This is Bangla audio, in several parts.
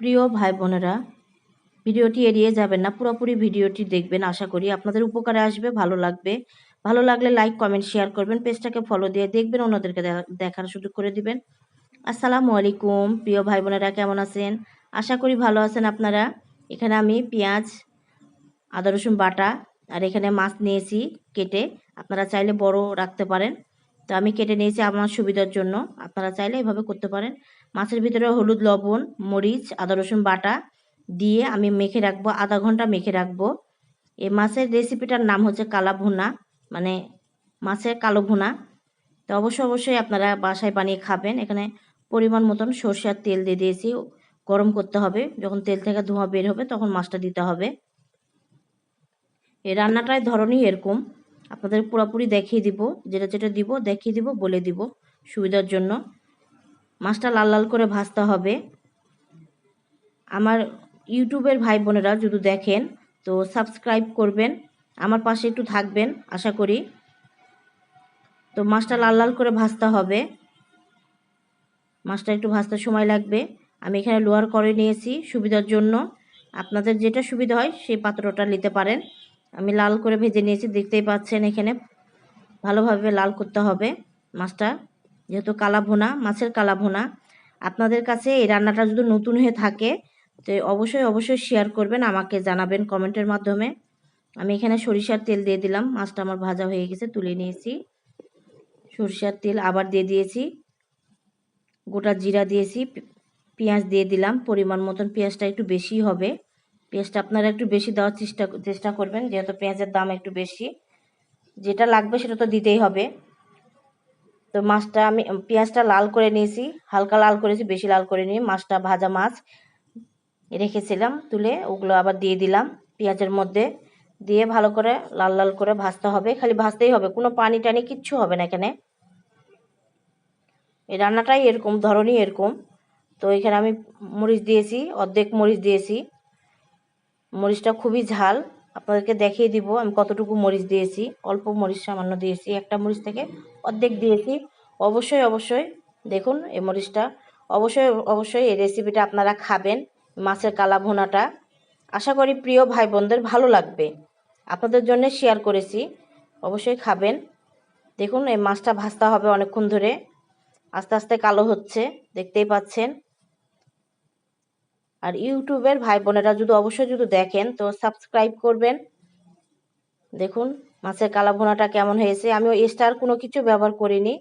প্রিয় ভাই বোনেরা ভিডিওটি এড়িয়ে যাবেন না, পুরোপুরি ভিডিওটি দেখবেন, আশা করি আপনাদের উপকারে আসবে, ভালো লাগবে। ভালো লাগলে লাইক, কমেন্ট, শেয়ার করবেন, পেজটাকে ফলো দিয়ে দেখবেন, অন্যদেরকে দেখা- দেখার সুযোগ করে দিবেন। আসসালামু আলাইকুম, প্রিয় ভাই বোনেরা কেমন আছেন? আশা করি ভালো আছেন আপনারা। এখানে আমি পেঁয়াজ, আদা, রসুন বাটা আর এখানে মাছ নিয়েছি কেটে। আপনারা চাইলে বড় রাখতে পারেন। তো আমি কেটে নিয়েছি আমার সুবিধার জন্য। আপনারা চাইলে এভাবে করতে পারেন। মাছের ভিতরে হলুদ, লবণ, মরিচ, আদা, রসুন বাটা দিয়ে আমি মেখে রাখব, আধা ঘণ্টা মেখে রাখব। এই মাছের রেসিপিটার নাম হচ্ছে কালা ভুনা মানে মাছের কালো ভুনা। তো অবশ্যই অবশ্যই আপনারা বাসায় বানিয়ে খাবেন। এখানে পরিমাণ মতন সর্ষের তেল দিয়ে দিয়েছি। গরম করতে হবে। যখন তেল থেকে ধোঁয়া বের হবে তখন মাছটা দিতে হবে। এই রান্নাটার ধরনই এরকম। আপনাদের পুরোপুরি দেখিয়ে দিব, যেটা যেটা দিব দেখিয়ে দিব, বলে দিব সুবিধার জন্য। মাছটা লাল লাল করে ভাজতে হবে। আমার ইউটিউবের ভাই বোনেরা যদি দেখেন, তো সাবস্ক্রাইব করবেন, আমার পাশে একটু থাকবেন, আশা করি। তো মাছটা লাল লাল করে ভাজতে হবে। মাছটা একটু ভাজতে সময় লাগবে। আমি এখানে লোয়ার করে নিয়েছি সুবিধার জন্য। আপনাদের যেটা সুবিধা হয়, সেই পাত্রটা নিতে পারেন। আমি লাল করে ভেজে নিয়েছি, দেখতেই পাচ্ছেন এখানে। ভালোভাবে লাল করতে হবে মাছটা। যেহেতু কালা ভোনা মাছের কালা ভোনা আপনাদের কাছে এই রান্নাটা যদি নতুন হয়ে থাকে, তো অবশ্যই অবশ্যই শেয়ার করবেন, আমাকে জানাবেন কমেন্টের মাধ্যমে। আমি এখানে সরিষার তেল দিয়ে দিলাম, মাছটা আমার ভাজা হয়ে গেছে, তুলে নিয়েছি। সরিষার তেল আবার দিয়ে দিয়েছি। গোটা জিরা দিয়েছি পেঁয়াজ দিয়ে দিলাম। পরিমাণ মতন পেঁয়াজটা একটু বেশি হবে। পেঁয়াজটা আপনারা একটু বেশি দেওয়ার চেষ্টা চেষ্টা করবেন, যেহেতু পেঁয়াজের দাম একটু বেশি। যেটা লাগবে সেটা তো দিতেই হবে। তো মাছটা আমি, পেঁয়াজটা লাল করে নিয়েছি, হালকা লাল করেছি, বেশি লাল করে নিয়ে মাছটা ভাজা মাছ রেখেছিলাম, তুলে ওগুলো আবার দিয়ে দিলাম পেঁয়াজের মধ্যে। দিয়ে ভালো করে লাল লাল করে ভাজতে হবে, খালি ভাজতেই হবে, কোনো পানি টানি কিচ্ছু হবে না এখানে। এই রান্নাটাই এরকম, ধরনই এরকম। তো এখানে আমি মরিচ দিয়েছি, অর্ধেক মরিচ দিয়েছি। মরিচটা খুবই ঝাল। আপনাদেরকে দেখিয়ে দিব, আমি কতটুকু মরিচ দিয়েছি, অল্প মরিচ সামান্য দিয়েছি, একটা মরিচ থেকে অর্ধেক দিয়েছি। অবশ্যই অবশ্যই দেখুন এই মরিচটা, অবশ্যই অবশ্যই এই রেসিপিটা আপনারা খাবেন, মাছের কালা ভুনাটা আশা করি প্রিয় ভাই বোনদের ভালো লাগবে। আপনাদের জন্য শেয়ার করেছি, অবশ্যই খাবেন। দেখুন এই মাছটা ভাজতে হবে অনেকক্ষণ ধরে। আস্তে আস্তে কালো হচ্ছে, দেখতেই পাচ্ছেন। আর ইউটিউবের ভাই বোনেরা যদি অবশ্যই যদি দেখেন, তো সাবস্ক্রাইব করবেন। দেখুন, মাছের কালা ভোনাটা কেমন হয়েছে। আমি ওই স্টার কোনো কিছু ব্যবহার করিনি।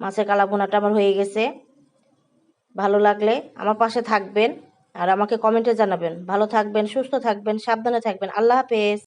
মাছের কালা ভোনাটা আমার হয়ে গেছে। ভালো লাগলে আমার পাশে থাকবেন আর আমাকে কমেন্টে জানাবেন। ভালো থাকবেন, সুস্থ থাকবেন, সাবধানে থাকবেন। আল্লাহ হাফেজ।